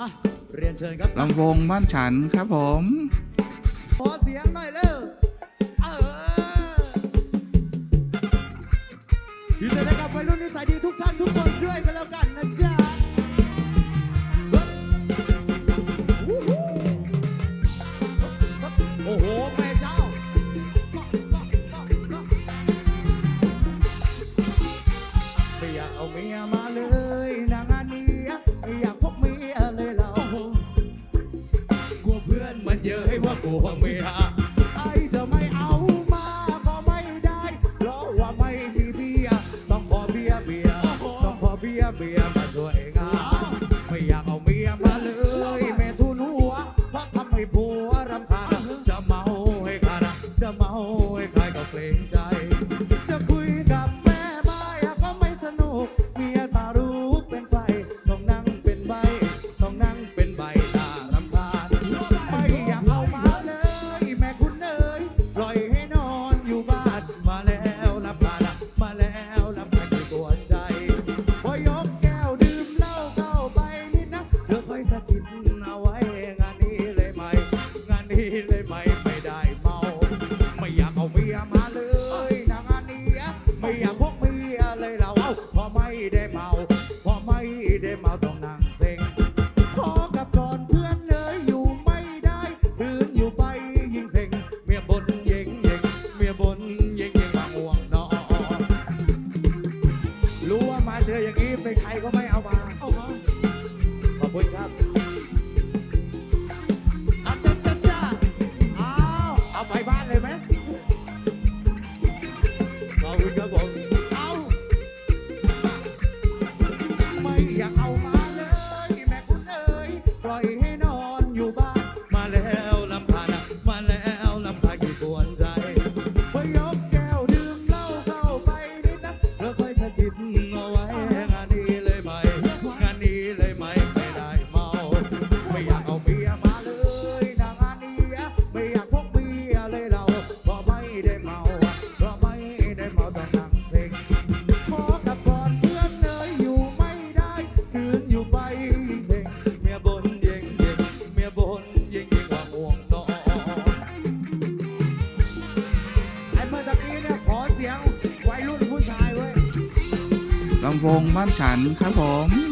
อะเรียนเชิญครับลำวงบ้านฉันครับผม ขอเสียงหน่อยเร็วเออยินดีนะครับวัยรุ่นนิสัยดีทุกท่านทุกคนด้วยกันแล้วกันนะจ๊ะเฮ้ยวู้ฮู้โอ้โหแม่เจ้าป๊อกป๊อกป๊อกป๊อกไม่อยากเอาเมียมาเลย ให้ว่าไอจะไม่เอามาก็ไม่ได้ เพราะว่าไม่มีเบียร์ต้องขอเบียร์เบียร์ต้องขอเบียร์เบียร์มาช่วยงานไม่อยากเอาเมียมาเลยแม่ทุนหัวเพราะทำให้ผัวรำคาญจะเมาให้ขาดจะเมา ได้เมาพอไม่ได้เมาต้องนั่งเซ็งขอกับก่อนเพื่อนเลยอยู่ไม่ได้คืนอยู่ไปยิ่งเซ็งเมียบนเย่งเย่งเมียบนเย่งเย่งมาห่วงนอนรู้ว่ามาเจออย่างนี้เป็นใครก็ไม่เอามาขอบคุณครับอาชาชาชาอ้าเอาไปบ้านเลยไหมขอบคุณครับผม เอ ลำวงบ้านฉันครับผม